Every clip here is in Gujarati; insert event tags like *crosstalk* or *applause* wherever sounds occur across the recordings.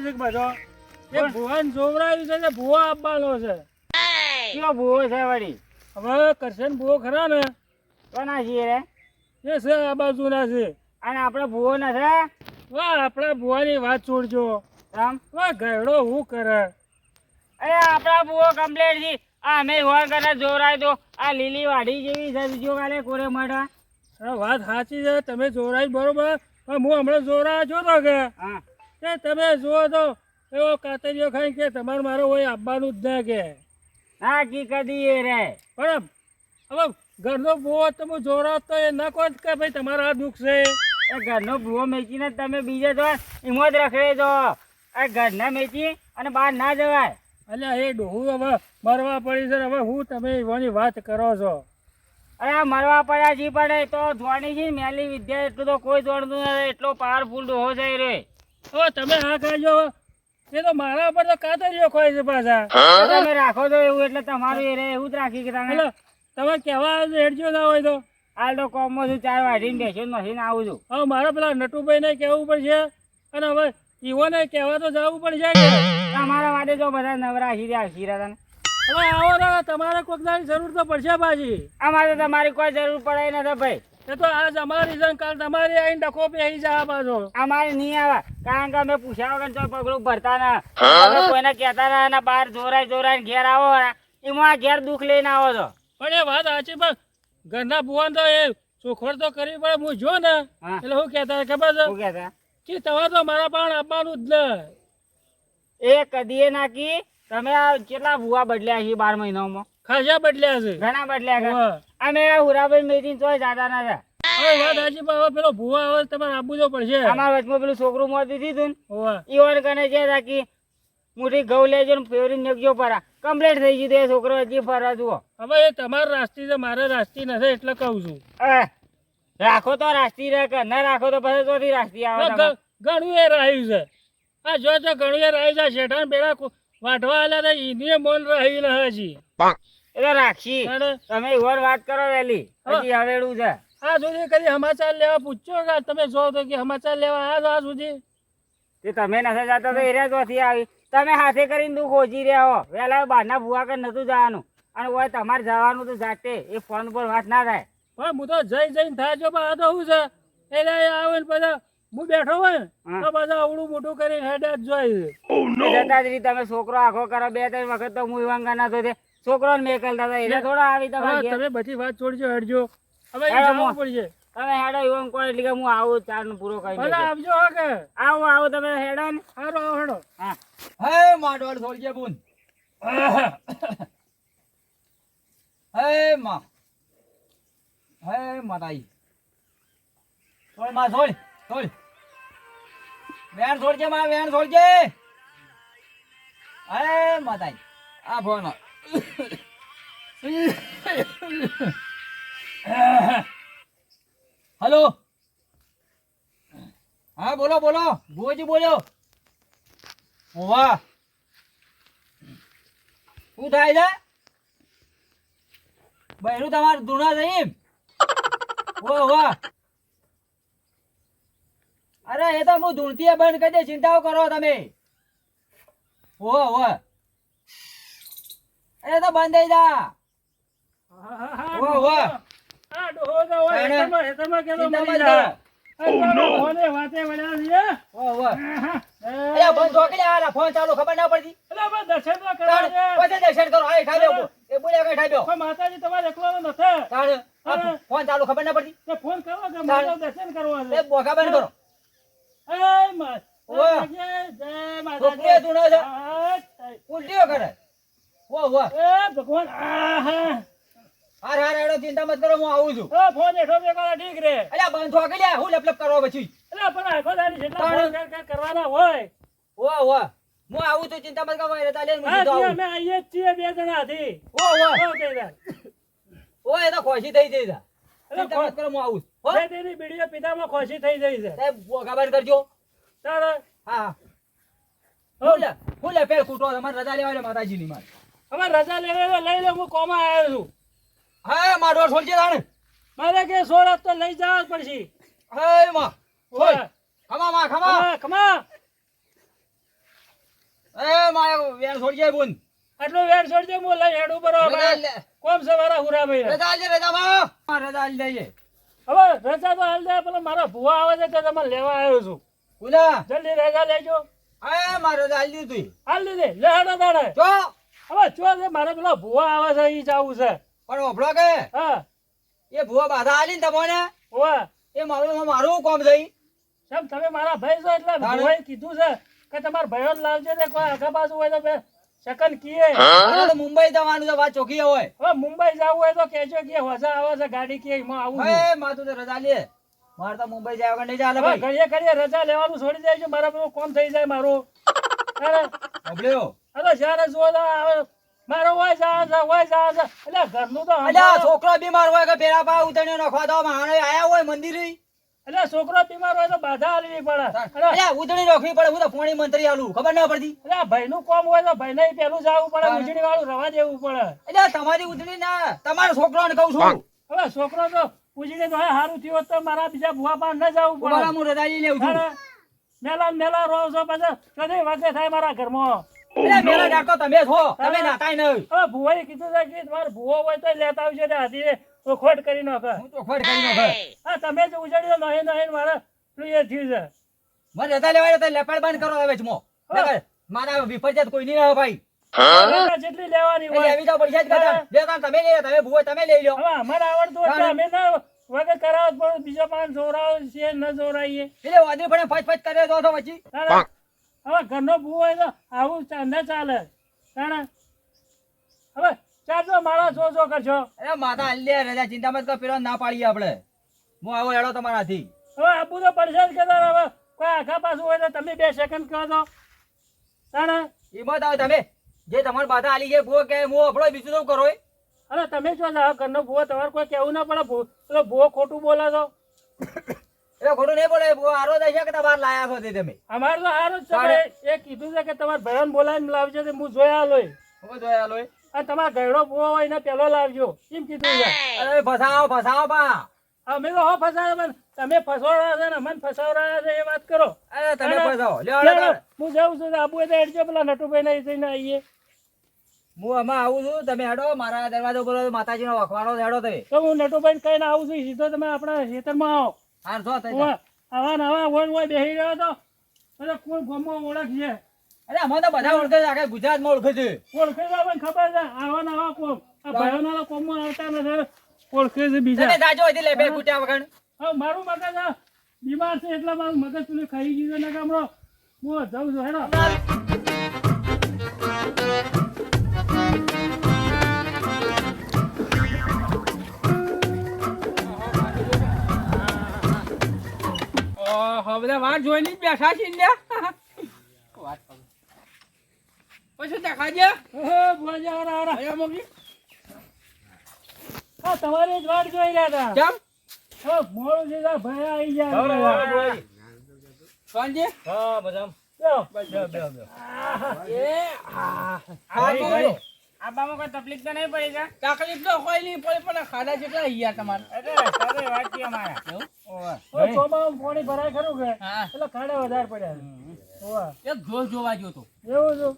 છે કે બધો એ ભુવન જોવરાયું છે ને ભુવો આપવાનો છે. કયો ભૂવો છે વળી? હવે કરશન ભુવો ખરા ને? કોના છીએ રે? એ છે આ બાજુના છે. અને આપણે ભૂવો છે? વાહ આપણા ભુવાની વાત છોડજો. આમ વાહ ગયડો હું કરે? અરે આપણા ભૂવો કમ્પ્લેટ છે. આ અમે હોર કરે જોરાય તો આ લીલી વાડી જેવી છે બીજો કાલે કોરે મળે. વાત સાચી છે તમે જોરાય બરોબર. પણ હું હમણાં જોરા જોતો કે? હા. કે તમે જુઓ તો એવો કાતરીઓ ખાઈ કે તમારે મારે હોય આપવાનું જ ના કે. હા કી કદી એ રે. પણ હવે ઘરનો બહુ તમે જોરા તો એ ના કહો કે ભાઈ તમારા આ દુઃખ છે. એ ઘરનો ભૂવો મેચીને તમે બીજે તો એમાં જ રખડે તો આ ઘરના મેચી અને બહાર ના જવાય. એટલે એ ડોહું હવે મરવા પડી છે હવે હું તમે એવાની વાત કરો છો? અરે આ મરવા પડ્યા જી પડે તો ધોણી છે મેલી વિદ્યા એટલું તો કોઈ જોડતું નથી એટલો પાવરફુલ ડોહો છે રે. હવે તમે હા ખાજો એ તો મારા પર તો કાતરીઓ ખોય છે પાછા. તમે રાખો તો એવું એટલે તમારું એ રે એવું જ રાખી કે તમે. તમે કેવા હેડજો ના હોય તો. હાલ તો કોમમાં છું ચાર વાઢીને બેસો મશીન આવું છું. હવે મારે પેલા નટુભાઈને કહેવું પડશે અને હવે ઈવોને કહેવા તો જવું પડશે કે તમારા માટે તો બધા નવરા હીરા હીરા હવે આવો તમારે કોઈક જરૂર તો પડશે પાછી. અમારે તમારી કોઈ જરૂર પડે નથી ભાઈ. એ તો આજ અમારી છે કાલ તમારી આઈને ડખો પહેરી જા પાછો અમારે નહીં આવે કારણ કે અમે પૂછ્યા વગર તો પગલું ભરતા ના. અમે કોઈને કહેતા ના અને બહાર જોરાય જોરાય ઘેર આવો એમાં ઘેર દુઃખ લઈને આવો છો. પણ એ વાત સાચી પણ ઘરના ભુવન તો એ તો કરવી પડે હું જો ને હા. એટલે હું કહેતા ખબર છે? કહેતા? કે તમારે તો મારા પણ આપવાનું જ ન એ કદીએ નાખી તમે આ કેટલા ભૂવા બદલ્યા છે બાર મહિનામાં? ખાસા બદલ્યા છે. ઘણા બદલ્યા છે. અને આ હુરાભાઈ મેચીને તો જાતા ના વાત સાચી પણ હવે પેલો ભુવા આવે તમારે આપવું તો પડશે. અમારા વચમાં પેલું છોકરું મોતી દીધું ને હોવે. ઈવન કને છે તાકી મુઠી ઘઉં લેજો ને ફેવરી નખજો પરા કમ્પ્લીટ થઈ ગયું એ છોકરો હજી ફરા જુઓ. હવે એ તમારે રાસ્તી છે મારે રાસ્તી નથી એટલે કહું છું. રાખો તો રાષ્ટ્રી ના રાખો તો પછી રાસ્તી આવે ઘણું એ રહ્યું છે. આ જો તો ઘણું એ રહ્યું છે શેઠાણ બેડા વાઢવા આલ્યા તા ઈને મોન રહ્યું ન હજી. એ તો રાખશી તમે વાત કરો વેલી હજી હવેડું છે. આ સુધી કદી સમાચાર લેવા પૂછ્યો કે તમે જો તો કે સમાચાર લેવા આવ્યા આ સુધી તે તમે નથી જતા તો એરિયા જોથી આવી. તમે હાથે કરીને દુઃખ ઓછી રહ્યા હો. વહેલા બહારના ભૂવા કર નતું જવાનું. અને હોય તમારે જવાનું તો જાતે. એ ફોન પર વાત ના થાય. પણ હું તો જઈ જઈને થાય છો પણ આ તો શું છે? એટલે એ આવે ને પછી હું બેઠો હોય ને તો બધા અવડું મોટું કરીને હેડે જ જોઈ જતા જ તમે છોકરો આખો કરો બે ત્રણ વખત તો હું વાંગા ના તો. છોકરો ને મેકલતા હતા એટલે થોડા આવી તમારે તમે બધી વાત છોડજો હેડજો. હવે જવું પડશે. તમે હેડો ઈવન કોઈ એટલે કે હું આવું ચારનું પૂરો કરી બધા આવજો હો કે. આવું આવું તમે હેડો ને. હારો આવો હેડો હા હે માડોળ થોડજે બુન. હે માં. હે માતાઈ થોડમાં થોડ થોડ વેણ છોડજે માં વેણ છોડજે હે માતાઈ આ ફોન હલો. હા બોલો બોલો. ભુવજી બોલ્યો વાહ. શું થાય છે? બહેરું તમારે ધૂણા વાહ વાહ. અરે એ તો હું ધૂણતી બંધ કરી દે ચિંતાઓ કરો તમે. વાહ. હો એ તો બંધ થઈ જા. હા વાહ. કરો. ફોન ચાલુ ખબર ના પડતી? દર્શન કરો. માતાજી તમારે નથી. ફોન ચાલુ ખબર ના પડતી? ફોન કરો દર્શન કરવા છે. એ બંધ કરો. કરે ભગવાન. હાર હાર એડો ચિંતા મત કરો હું આવું છું. એ ફોન હેઠો બેઠો ઠીક રે. અલ્યા બંધ ઠોકી લ્યા હું લપલપ લપ કરવા પછી એટલે પણ આખો દાડી જેટલા ફોન કર- કર કરવાના હોય. વાહ વાહ હું આવું છું ચિંતા મત કરો એટલે તાલે હું હા સીધો જી, અમે આવીએ જ છીએ બે જણાથી. વાહ ઓ ઓ ઓ એ તો ખોશી થઈ જઈ જા ચિંતા મત કરો હું આવું છું. હો. બે તેની બીડીઓ પીધામાં ખોશી થઈ જઈ છે. સાહેબ ખબર કરજો. તારે? હા હા. લે હું લે પેલ કૂટો તમારે રજા લેવા લે માતાજીની મારે. હવે રજા લેવા લઈ લે હું કોમાં આવ્યો છું. હા મારો છોડજે તાણે. મારે કે સોળ તો લઈ જવા જ પડશે. હે માં ઓય. ખમા માં ખમા. ખમા એ માં વેણ છોડજે બુન. આટલું વેર છોડજે હું લઈ હેડું બરોબર. કોમ સવારા હુરા ભાઈ? રજા આલજે રજા માં. રજા આલ દેજે હવે રજા તો હાલ દે પેલા મારા ભુવા આવે છે તો તમે લેવા આવ્યો છું. કુલા જલ્દી રજા લેજો. એ મારે રજા આલી દીધી. હાલ દીધી. લે હેડો દાડે જો. હવે છે મારે પેલો ભુવા આવે છે ઈ જાવું છે. પણ ઓભળો કે? હા. એ ભૂવા બાધા આલી ને તમને ઓવા એ મારું મારું કોમ થઈ. કેમ તમે મારા ભાઈ છો એટલે તારે? કીધું છે કે તમારા ભાઈઓ લાવજો ને કોઈ આગા બાજુ હોય તો બે કીએ. તો મુંબઈ જવાનું છે વાત ચોખી હોય. હવે મુંબઈ જવું હોય તો કેજો કે હોજા આવે છે ગાડી કે એમાં આવું છું. હે માતું તો રજા લે. મારે તો મુંબઈ જાય વગર નહીં ચાલે ભાઈ ઘડીએ ઘડીએ રજા લેવાનું છોડી દેજો મારા પેલું કોમ થઈ જાય મારું. *laughs* અરે. જ્યારે જુઓ આવે મારો હોય જા જા હોય જા જા. એટલે ઘરનું તો અલ્યા છોકરો બીમાર હોય કે પેલા પા નખવા દો આયા હોય મંદિર. એટલે છોકરો બીમાર હોય તો બાધા આલવી પડે. એટલે નોખવી પડે હું તો પોણી મંત્રી આલું ખબર ના પડતી. એટલે ભાઈનું કોમ હોય તો ભાઈને પેલું જવું પડે તારે? વાળું રવા દેવું પડે. અલ્યા તમારી ઉધણી ના તમારા છોકરાને કહું છું. હવે છોકરો તો પૂછીને તો સારું થયું તો મારા બીજા ભુવા પાન ન જવું પડે. હું રજા લઈ લેવું છું મેલા મેલા રહો છો પછી કદી વાગે થાય મારા ઘરમાં. મેલા ડાકતો તમે છો. તમે નાતાય નહીં. હવે ભુવાએ કીધું છે કે તમારે ભુવો હોય તો લેતા આવજો ને હાથી તો ખોટ કરી નાખે. હું તો ખોટ કરી નાખે. હા તમે જ ઉજાડ્યો નહીં નહીં મારે પેલું એ થયું છે. મને રજા લેવાય તો લેપડ બંધ કરો હવે જમો. મારા વિપરીત કોઈ નહીં આવે ભાઈ. જેટલી લેવાની હોય. એવી તો પૈસા જ કરતા બે ત્રણ તમે લઈ તમે ભૂવો તમે લઈ લો. હવે અમારે આવડતું હોય અમે ના વગર કરાવો પણ બીજો પાંચ જોરાવો છે ન જોરાઈએ એટલે વાદળી પણ ફચ ફચ કરે તો તો પછી. હવે ઘરનો ભૂ હોય તો આવું ન ચાલે. કારણ હવે ચારસો મારા સો સો કરશો? અરે માતા અલ્યા રજા ચિંતા મત કર પેલો ના પાડીએ આપણે. હું આવો એડો તમારાથી. હવે આબુ તો પડશે જ કે હવે કોઈ આખા પાછું હોય તો તમે બે સેકન્ડ કહો તો. તારે હિંમત આવે તમે. જે તમારી બાધા આલી છે ભૂવો કે હું આપણો બીજું તો કરો. અરે તમે જો ઘરનો ભૂવો તમારે કોઈ કહેવું ના પડે ભૂ- પેલો ભૂવો ખોટું બોલા તો. એટલે ખોટું નહીં બોલે ભૂવો દશા કે તમારે લાયા છો તે તમે? અમારે તો સારું છે એ કીધું છે કે તમારે ભાઈઓને બોલાવીને લાવજો તો હું જોયા લોય. હું જોયા લો અને તમારા ગયડો ભૂવો હોય ને પેલો લાવજો. એમ કીધું છે? અરે ફસાવો ફસાવો પા અમે તો હો ફસાયા પણ તમે ફસવાના છે ને અમને ફસાવવાના છે એ વાત કરો. અરે તમે ફસાવો. લ્યો હેડો ચાલો, તારે. હું જાઉં છું આબુ તો પેલા નટુભાઈ ને જઈને આવીએ. હું આમાં આવું છું તમે હેડો મારા દરવાજો ઉપર માતાજીનો વખવાડો હેડો તમે. તો હું નટુભાઈ કહીને આવું છું સીધો તમે આપણા ખેતરમાં આવો. હાર જો તઈ. આવા નવા ને હોય બેસી રહ્યો તો. કોણ કોઈ ઓળખ ઓળખીએ. અરે અમે તો બધા ઓળખે છે આખા ગુજરાતમાં ઓળખે છે. ઓળખે છે આપણને ખબર છે આવા નવા કોમ. આ ભાઈઓના કોમમાં આવતા નથી ઓળખે છે બીજા. બીજા જાજો હતી લે બે ફૂટ્યા વગર. હવે મારું મગજ બીમાર છે એટલે મારું મગજ પેલું ખાઈ ગયું ને કામરો હું જાઉં છું હેડો. બધા વાત જોઈને બેઠા છે ને વાત કરું. પછી દેખાજે ઓહો, આવરા, આવરા. અહીંયા મોકલી હા, તમારી જ વાટ જોઈ રહ્યા હતા કેમ? હવે મોડું છે ભાઈ આવી ગયા. સાંજે? હા બધા બેહો. એ હા. આબામાં કોઈ તકલીફ તો નહીં પડી કા તકલીફ તો કોઈ નહીં પડી પણ ખાડા જેટલા અહીંયા તમારે. એટલે વાત છે અમારા. ઓવે. હવે ચોમાસામાં પાણી ભરાય ખરું કે? એટલે ખાડા વધારે પડ્યા છે. એક જોર જોવા ગયો તો. એવું જો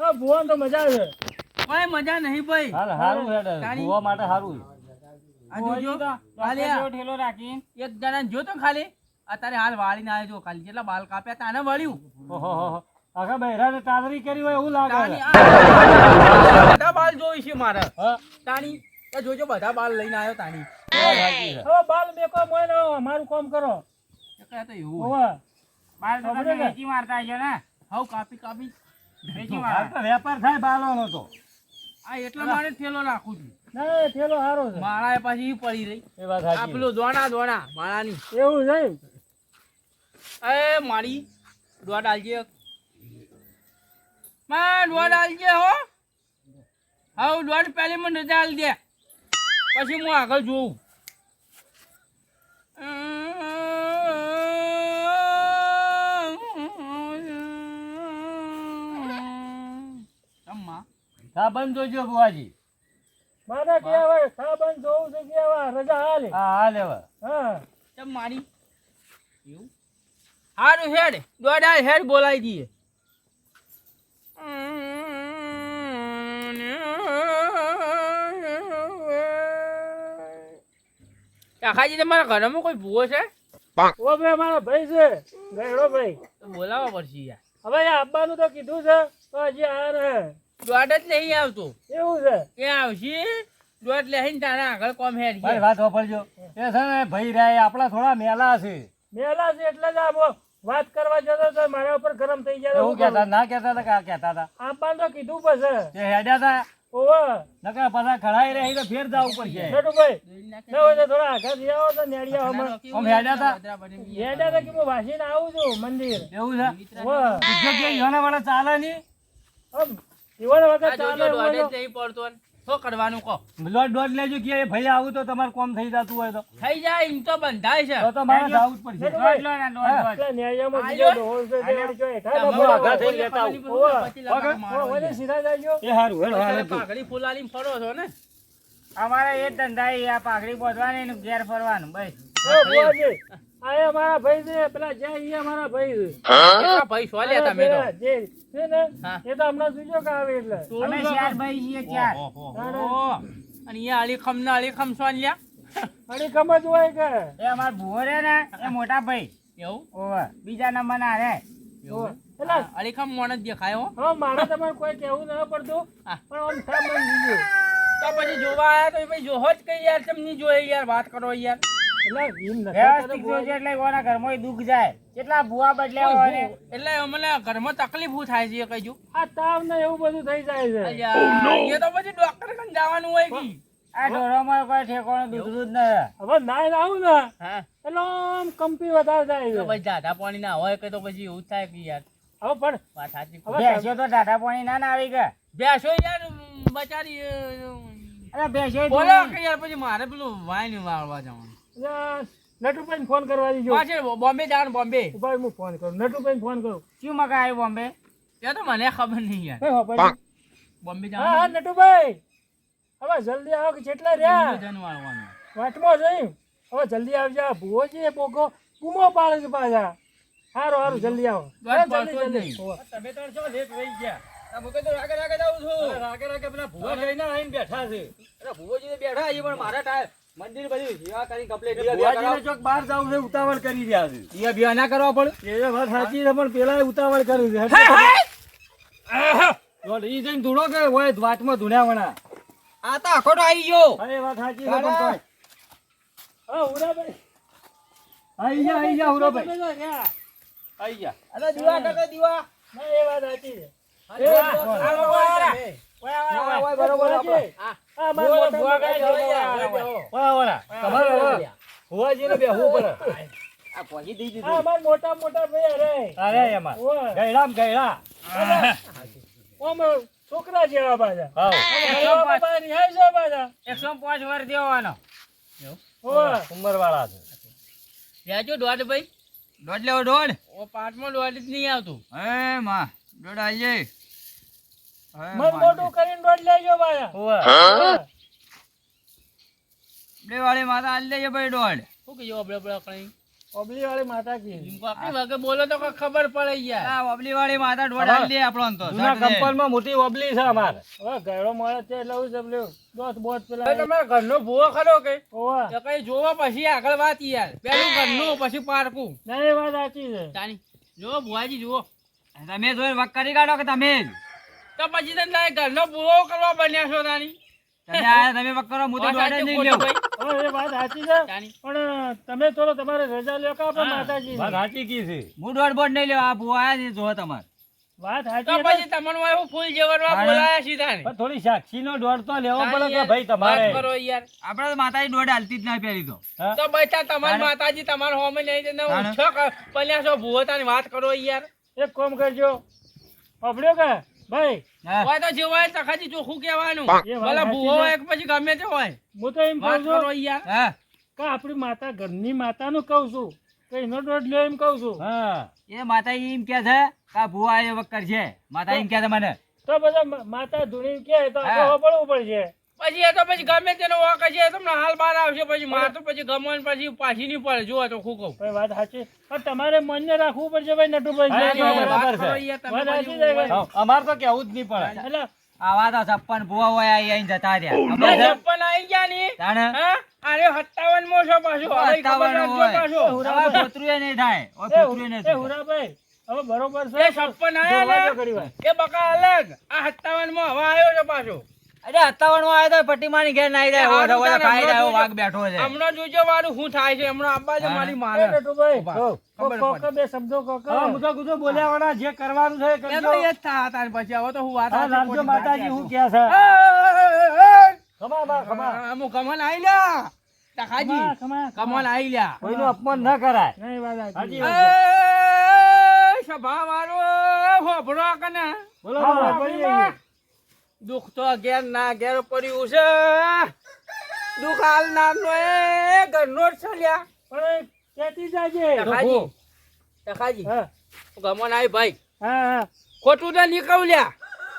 હા ભુવન તો મજા આવે કઈ મજા નહીં ભાઈ. હારું ભુવા માટે આ જોજો. ખાલી રસ્તા આ જેવો ઠેલો રાખીને. એક જણા જો તો ખાલી? અત્યારે હાલ વાળીને આવ્યો જો ખાલી. જેટલા બાલ કાપ્યા તાને વળ્યું. આખા બહેરાને તાદરી કરી હોય એવું લાગે બાલ જોઈ છે મારે. તાણી એ જોજો બધા બાલ લઈને આવ્યો તાણી. હવે બાલ મેકો મોય ને મારું કામ કરો. તો એવું હવે. બાલ તો તમે છે? વેચી મારતા હશો ને? હવ કાપી કાપી વેચી હાલ તો વેપાર થાય બાલોનો તો. આ એટલા માટે થેલો રાખું છું. ના થેલો સારો છે. માળા એ પાછી પડી રહી. એ વાત સાચી આપલો દોણા દોણા માળાની. એવું છે એ મારી દોડ આલજે માં દોડ આલજે હો. હવ દોડ પહેલી મને રજા આલી દે. પછી હું આગળ જોઉં. સાબન જોજો બુવાજી મારે કે હવે સાબન જોવું છે કે હવે રજા હાલે હા હાલે હા. તમ મારી. એવું? હારું હેડ દોડા હેડ બોલાવી દઈએ. કાકાજી તમારા ઘરમાં કોઈ ભૂવો છે? ઓ ભાઈ મારા ભાઈ છે. ગયડો ભાઈ. તો બોલાવવા પડશે યાર. હવે આ તો કીધું છે તો હજી આ ને દોડ જ નહીં આવતો. એવું છે. એ આવશે દોડ લઈને તારા આગળ કોમ હેડ ભાઈ વાત વાપરજો એ છે ને ભાઈ રાય આપણા થોડા મેલા છે. મેલા છે એટલે જ આમ વાત કરવા જતો તો મારા ઉપર ગરમ થઈ જાય એવું કહેતા ના કહેતા હતા કે આ કહેતા હતા. આપવાનું તો કીધું પછી. હેડ્યા હતા. ઓવા. નકર પાછા ખડાઈ રહી તો ફેર જવું પડશે. છોટુભાઈ ના હોય તો થોડા આગળ જઈ આવો તો નેડિયા હમણાં. આમ હેડ્યા હતા? હેડા તો કે હું વાસીને આવું છું મંદિર? એવું છે? વાહ બીજો કે ઈયોને વાળા ચાલે. નહીં પડતો ને. શું કરવાનું કહો? લોટ દોઢ લેજો કે ભાઈ આવું તો તમારે કોમ થઈ જતું હોય તો. થઈ જાય એમ તો બંધાય છે. તો તો મારે જવું જ પડશે. લો ને, બીજો છે તે વળી લેતા આવું. સીધા જાજો. એ હારું હેડો હાલે પાઘડી ફૂલાલીને ફરો છો ને? અમારે એ ધંધા એ આ પાઘડી બોધવાની ને ઘેર ફરવાનું બસ. ઓ, બુઆજી, આ એ મારા ભાઈ છે પેલા જય અહીંયા મારા ભાઈ છે. કેટલા ભાઈ છો લ્યા તમે તો જે છે ને એ તો હમણાં સુજો કે આવે એટલે. અમે ચાર ભાઈ. છીએ ચાર. અને અહીંયા અલીખમ ને અલીખમ છો ને લ્યા અડી કમજ હોય કે. એ અમાર ભૂવો રે ને એ મોટા ભાઈ. એવું? ઓવે બીજા નંબર ના રે. એવું અલીખમ મોણ જ દેખાય હો. હા મારે તમારે કોઈ કહેવું ન પડતું પણ તો પછી જોવા આયા તો ભાઈ જોહો જ કઈ યાર તમ નહીં જોઈએ યાર વાત કરો યાર. તકલીફ થાય છે કઈ આ તાવ ને એવું બધું થઈ જાય છે. એ તો પછી ડોક્ટર કન જવાનું હોય કે. આ ઢોરોમાં કોઈ ઠેકોણું દૂધરું જ ન હવે નાઈ આવું ને એટલે આમ કંપી વધારે જાય છે. પાણી ના હોય કે તો પછી એવું જ થાય કે યાર. હવે પણ વાત સાચી. બેસો ભેંસો તો ટાટા પાણી ના ના આવી ગયા. બેસો યાર બચારી અરે ભેંસો બોલો કે યાર પછી મારે પેલું વાઈન વાળવા જવાનું. નટુભાઈ ફોન કરવા દીજો પાછળ બોમ્બે જવાનું બોમ્બે. ઊભા હું ફોન કરું? નટુભાઈ ફોન કરું. શું મકા આવ્યો બોમ્બે? એ તો મને ખબર નહીં યાર. બોમ્બે જવાનું હા નટુભાઈ. હવે જલ્દી આવો કે જેટલા રહ્યા. જન વાળવાનું. વાટમાં જઈ હવે જલ્દી આવજો ભૂવો છે બોકો બૂમો પાડે છે પાછા. સારું સારું જલ્દી આવો. જલ્દી જલ્દી. તમે તો છો લેટ રહી ગયા. હું તો રાગે રાગે જાઉં છું. રાગે રાગે પેલા ભૂવા જઈને આવીને બેઠા છે. ભૂવો જઈને બેઠા છે પણ મારા ટાયર મંદિર બધું સેવા કરી કમ્પ્લીટ ભુવાજીને ચોક બહાર જવું છે ઉતાવળ કરી રહ્યા છે. ઈયા બિયા ના કરવા પડે એ વાત સાચી છે પણ પેલા ઉતાવળ કર્યું છે. ઈ જઈને ધૂળો કે હોય વાતમાં ધૂણ્યા આ તો આખો આવી ગયો. અરે વાત સાચી છે પણ હા ઉડાભાઈ આઈ જા આઈ જા હુરોભાઈ તો આઈ જા અરે દીવા કરતો દીવા. ના, એ વાત સાચી છે. મોટા મોટા ભાઈ છોકરા જેવા પાછા એકસો પાંચ વર્ષ દેવાનો. ઉંમર વાળા છે લેજો દોઢ ભાઈ દોઢ લેવો દોઢ ઓ પાંચમો દોઢ જ નહીં આવતું હે માં દોઢ આવીએ મન મોટું કરીને દોડ લેજો પાછા હોવે. વાળી માતા આલી લેજો ભાઈ દોઢ શું કહીએ ઓબળે ઓબળે કઈ? ઓબલી વાળી માતા કી. આપણી વાગે બોલો તો ખબર પડે યાર. આ ઓબલી વાળી માતા દોઢ આલી આલી આપણો તો જૂના કંપનમાં મોટી ઓબલી છે અમારે. હવે ગયડો મળે છે એટલે હું સમજ્યો દોત બોત પેલા તમારા ઘરનો ભૂવો ખરો કે? ઓવા તો કઈ જોવો પછી આગળ વાત યાર. પેલું ઘરનું પછી પારકું. વાત સાચી છે. તાની જો ભુવાજી જુઓ. તમે જોઈ વક કરી કાઢો કે તમે તો પછી તને ઘરનો પૂરો કરવા બન્યા છો તાની તમે આયા તમે વક કરો હું તો દોડે નહીં લેવું એ વાત સાચી છે. પણ તમે થોડો તમારે રજા લ્યો કા માતાજી વાત સાચી કી છે? હું દોડ બોડ નહીં લેવા આ ભૂવા છે જો તમાર. વાત સાચી પછી તમને એવું ફૂલ જેવરવા બોલાયા સીધા ને પણ થોડી સાક્ષીનો દોડ તો લેવો પડે કે ભાઈ તમારે? કરો યાર. આપણે તો માતાજી દોડ હાલતી જ ના પહેરી તો? તો તમારી માતાજી તમારા હોમે નહીં ને છ પલ્યા છો ભૂવો તાની વાત કરો યાર. એક કોમ કરજો. પકડ્યો કે? ભાઈ હોય તો જે હોય તખાજી ચોખ્ખું કહેવાનું. ભલે ભૂવો હોય કે પછી ગમે તે હોય. હું તો એમ કહું છું કરો યાર. કે આપણી માતા ઘરની માતાનું કહું છું. કે એનો દોડ લ્યો એમ કહું છું. હા. એ માતા એમ કે છે કે ભૂવા એ વખત છે માતા એમ કે છે મને. તો બધા માતા ધૂણી કે તો પડવું પડશે પછી એ તો પછી ગમે તેનો વાક છે તમને હાલ બહાર આવશે પછી માર તો પછી ગમો પછી પાછી નહીં પડે જુઓ તો હું કહું. ભાઈ વાત સાચી. પણ તમારે માન્ય રાખવું પડશે ભાઈ નટુભાઈ. જે અમાર તો કેવું જ નહીં પડે. એટલે આવા તો છપ્પન ભૂવા હોય આઈ આઈને જતા રહ્યા. છપ્પન આઈ ગયા ની? અરે સત્તાવન મો છો પાછો. સત્તાવન હોય. રાખજો નહીં થાય. પોતરું નહીં થાય. હુરાભાઈ હવે બરોબર છે. છપ્પન આયા ને. એ બકા અલગ. આ સત્તાવનમાં હવે આવ્યો છે પાછો. અરે સત્તાવન આવ્યો તો પટ્ટી માની ઘેર નાઈ જાય રહ્યો હારું ખાઈ જાય વાઘ બેઠો છે હમણાં જોજો મારું શું થાય છે હમણાં આબા છે મારી મારે પડે. કહો, બે શબ્દો કોક હા હવે ગુજો બોલ્યા વાળા જે કરવાનું છે કરજો એ તો એ જ થા તાર પછી હવે તો હું વાત હા લાલજો માતાજી હું કે છે ખમા બા ખમા એ, કમન આઈ લ્યા ખમા. કમન આઈ લ્યા કોઈનું અપમાન ન કરાય નહીં, વાત. સાચી સભા વાળો હોભળો કને બોલો બોલો. દુઃખ તો ઘેર ના ઘેર પડ્યું છે. દુઃખ હાલ નો એ ઘરનો જ ચાલ્યા પણ કેતી જાજે. ટકાજી હા, ગમન આવી ભાઈ. હા, હા. ખોટું ના નીકળ્યા લ્યા.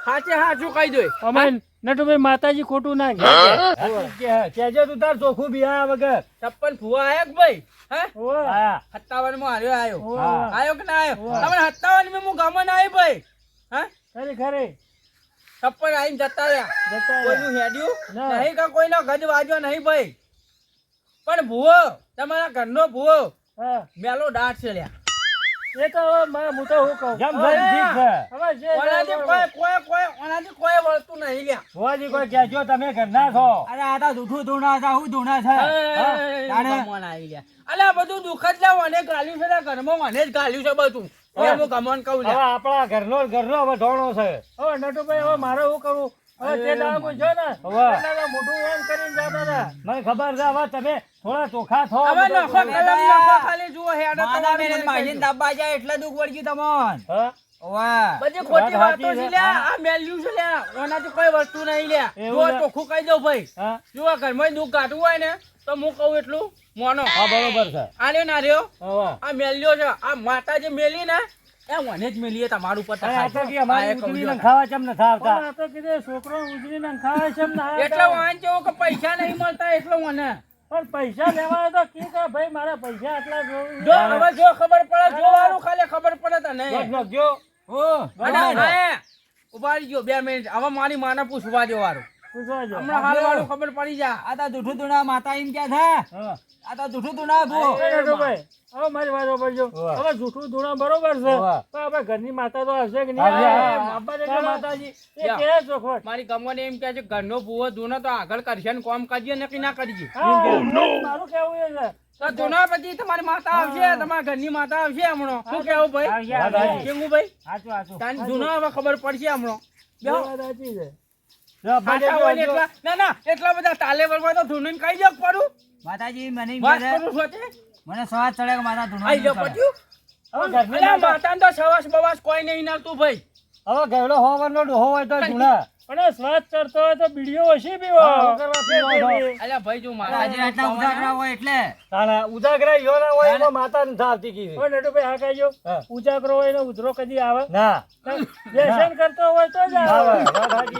સાચું હાચું કહી દો. અમે નટુભાઈ માતાજી ખોટું ના. સાચી. કેજો તું તાર ચોખ્ખું બિહાયા વગર. છપ્પન ફુવા આયા કે ભાઈ? હે? આયા સત્તાવનમાં હાર્યો આવ્યો હા. આવ્યો કે ના આવ્યો તમે સત્તાવનમાં હું ગમન આવી ભાઈ? હા? ખરે ખરી. છપ્પન આવીને જતા રહ્યા. જતા કોઈનું હેડ્યું નહીં કે કોઈનો ગજ વાજ્યો નહીં ભાઈ. પણ ભૂવો તમારા ઘરનો ભૂવો. મેલો દાટ છે લ્યા. એ તો હું તો હું કહું. જેમ જેમ ઠીક છે. ઓનાથી કોઈ કોઈ કોઈ ઓનાથી કોઈ વળતું નહીં લ્યા. ભુવાજી કોઈ કહેજો તમે ઘરના છો. અરે આ તો જૂઠું ધૂણા છે હું ધૂણા છે. તાણે? આવી લ્યા અલ્યા બધું દુઃખ જ લ્યા મને ગાલ્યું છે ઘરમાં મને જ ગાલ્યું છે બધું. હવે હું ગમન કહું હવે આપણા ઘરનો ઘરનો હવે ઢોણો છે. હવે નટુભાઈ હવે મારે શું કરવું હવે તે દાડા પૂછ્યો ને? હવે. એટલે તો મોઢું ઓન કરીને મને ખબર છે હવે તમે થોડા ચોખા થો. હવે બધું નખો તમે. કલમ નખો ખાલી જુઓ એટલે દુઃખ વળગ્યું તમને. બધી ખોટી વાતો છે છે. લ્યા. આ મેલ્યું છે લ્યા. ઓનાથી કોઈ વસ્તુ નહીં લ્યા. જો ચોખ્ખું કહી દઉં ભાઈ. જો ઘરમાં દુઃખ કાઢવું હોય ને તો હું કહું એટલું મોનો. હા બરોબર છે. આલ્યો ના રહ્યો. આ મેલ્યો છે. આ માતા જે મેલી ને એ મને જ મેલી તમારું ઉપર અરે આ તો તખાય. કે. ખાવા ચમ તો કીધું છોકરો ના એટલે વાંચો પૈસા નહીં મળતા એટલે મને. પણ પૈસા લેવા તો કે કે ભાઈ મારા પૈસા આટલા જો હવે જો ખબર પડે જો વાળું ખાલી ખબર પડે તને. આ ઊભા ગયો બે મિનિટ. હવે મારી માને પૂછવા દો વાળું હમણાં હાલ વાળું ખબર પડી જા. આ તો જૂઠું ધૂણા માતા એમ કે છે હા. આ તો જૂઠું ધૂણા ભૂ. હવે મારી વાત સાંભળજો. હવે જૂઠું ધૂણા બરોબર છે. પણ આપણે ઘરની માતા તો હશે કે નહીં? માતાજી. એ કે ચોખવટ. મારી ગમોને એમ કે છે ઘરનો ભૂવો ધૂનો તો આગળ કરશે ને કોમ કરજે ને કે ના કરજે. હા, મારું કેવું એ છે. તો ધૂનો પછી તમારી માતા આવશે તમારા ઘરની માતા આવશે હમણાં. શું કેવું ભાઈ. કેવું ભાઈ? હાચું, હાચું. તારી ધૂનો હવે ખબર પડશે હમણાં. ને એટલા ના ના એટલા બધા તાલે વળવા તો ધૂનો કઈ જગ પડું માતાજી મને મને સ્વાદ ચડે માતા માતા- માતાને તો સવાસ બવાસ કોઈ નહીં નાખતું ભાઈ. હવે ઘરડો હોવાનો ડોહો હોય તો જૂના પણ આ સ્વાદ ચડતો હોય તો બીડીઓ ઓછી પીવો. અલ્યા ભાઈ જો મારા આજે રાતના ઉજાગરા હોય એટલે. તારા ઉદાગરા યો ના હોય એમાં માતા નથી થાતી કીધી. ઓ નટુભાઈ ભાઈ આ હા. ઉજાગરો હોય ને ઉધરો કદી આવે? ના. વ્યસન કરતો હોય તો જ આવે. હોય,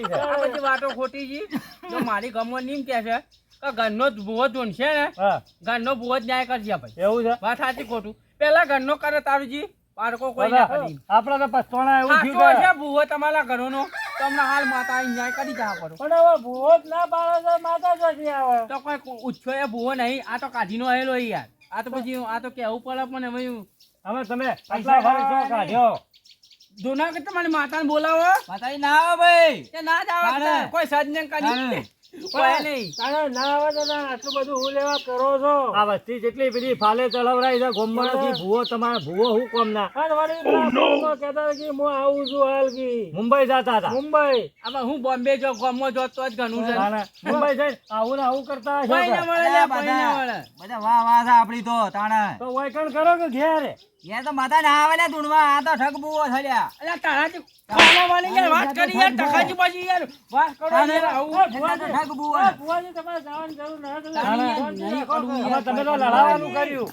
છે. આ બધી વાતો ખોટી છે જો મારી ગમો નીમ કે છે કે ઘરનો જ ભૂવો ધૂનશે ને ઘરનો ભૂવો જ ન્યાય કરજે ભાઈ. એવું છે? વાત સાચી ખોટું. પેલા ઘરનો કરે તારુજી બાળકો કોઈ ના કરી. આપણા તો પછતોણા એવું થયું છે. ભૂવો તમારા ઘરોનો. તમને હાલ માતા અહીં ન્યાય કરી જા પડો પણ હવે ભૂવો જ ના પાડે તો માતા ચોથી આવે તો કોઈ ઉછો એ ભૂવો નહીં આ તો કાઢીનો આવેલો યાર. આ તો પછી આ તો કેવું પડે પણ હવે હવે તમે આટલા વાર શું કાઢ્યો? ધોના કે તમારી માતાને બોલાવો. માતાજી ના આવે ભાઈ. કે ના જ આવે. કોઈ સજને કરી તારે. કોઈ નહીં. તારે ના આવે તો તારે આટલું બધું હું લેવા કરો છો? આ વસ્તી જેટલી પેલી ફાલે ચલાવરાઈ છે ગોમમાંથી ભૂવો તમારા ભૂવો હું કોમ ના? અને વળી પેલા ફોનમાં કહેતા હતા કે હું આવું છું હાલ કી. મુંબઈ જતા હતા. મુંબઈ. હું બોમ્બે જો ગામમાં જો તો જ ઘણું છે. મુંબઈ જઈ આવું ને આવું કરતા લ્યા, બધા. વાહ વાહ આપડી તો તાણે. તો વૈકણ કરો કે ઘેર? એ તો માતા ના આવે ને ધૂણવા આ તો ઠગ બુઓ થયા અલ્યા તારાથી ખાવા વાળી યાર વાત કરી યાર યાર. વાત કરો યાર આવું. તો બુઓ આ ફુવાજી તમારે જવાની જરૂર નથી. હવે તમે તો લડાવવાનું કર્યું.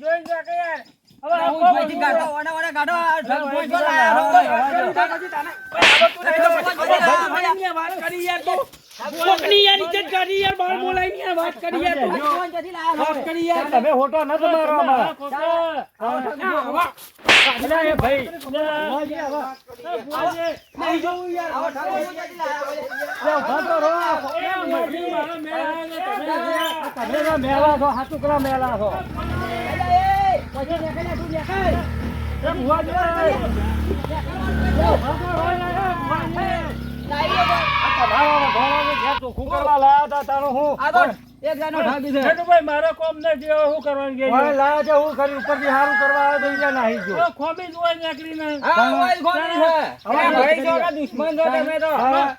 જોઈને જો કે યાર. હવે હું જોઈતી? કાઢો ઓને ઓને કાઢો ભાઈ, ઠગ બોલ. ભાઈ, વાત કરી યાર તું કોકની યાર ઇજ્જત કરી યાર બાર બોલાઈ યાર વાત કરી યાર. તું. ભગવાન જતી લાયા વાત કરી યાર. તમે હોટો ન તમારો અમારા. કોકા. એ ભાઈ. નહીં જોવું યાર. આવો ઠગ જતી લાયા બોલે. લ્યા, ઊભા તો રહો. એ મોઢી મારો મેળ તમે તમે તો મેલા છો હાચું કરો છો. અલ્યા, એ, પછી નીકળ્યા તું નીકળ. એ ભુવાજી, લાવી લો બોલ. આ તમારા વઢવાણાને છે મારો કોમ ને જેવો કરવાનું કે લાયા છે હું કરી ઉપરથી સારું કરવા આવ્યો તો નાહી ગયો? ખોમી જ હોય નીકળીને હા ઓય જ ગોળી છે. અરે ભાઈ છો કે દુશ્મન છો તમે તો. હા.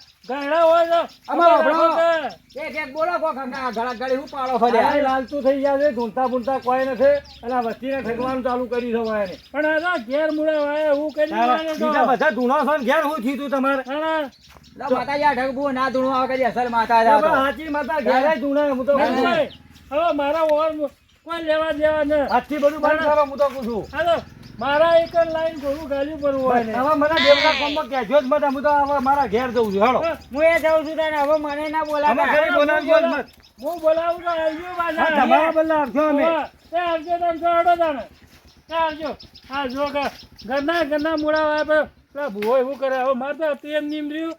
હોય તો અમારો અમારે આપણો. રાખો એક એક બોલો કોક આ ગળા ગળી હું પાડો ફર્યા લાલતું થઈ ગયા છે ધૂંધતા બૂંધતા કોઈ નથી અને આ વસ્તીને ઠગવાનું ચાલુ કરી એને પણ આ ઘેર મુળા હોય એવું કરી બીજા બધા ધૂણો છો ને ઘેર હું થયું તમારે? આ ઠગ બહુ ના ધૂણું આવે અસલ માતા પણ હાચી માતા ઘેરે ધૂણે હું તો કહું છું. ભાઈ, હવે મારા ઓર કોઈ લેવા દેવા ન આજથી બધું બંધ કરો હું તો કહું છું. હાલો મારા એક લાઈન ઘોડું ગાલ્યું પડવું હોય હવે મને દેવના કોમમાં કહેજો જ મત હું તો હવે મારા ઘેર જઉં છું. હેડો હું એ જાઉં છું તને હવે મને ના ઘરે બોલાવજો જ મત હું બોલાવું તો આવજો પાછા. તમારા બદલે અમે. એ આવજો તમે તો હળો તાણે. આવજો. હા જો ઘરના ઘરના હોય તો પેલા ભૂવો એવું કરે. હવે મારે તો તેમ નીમ રહ્યું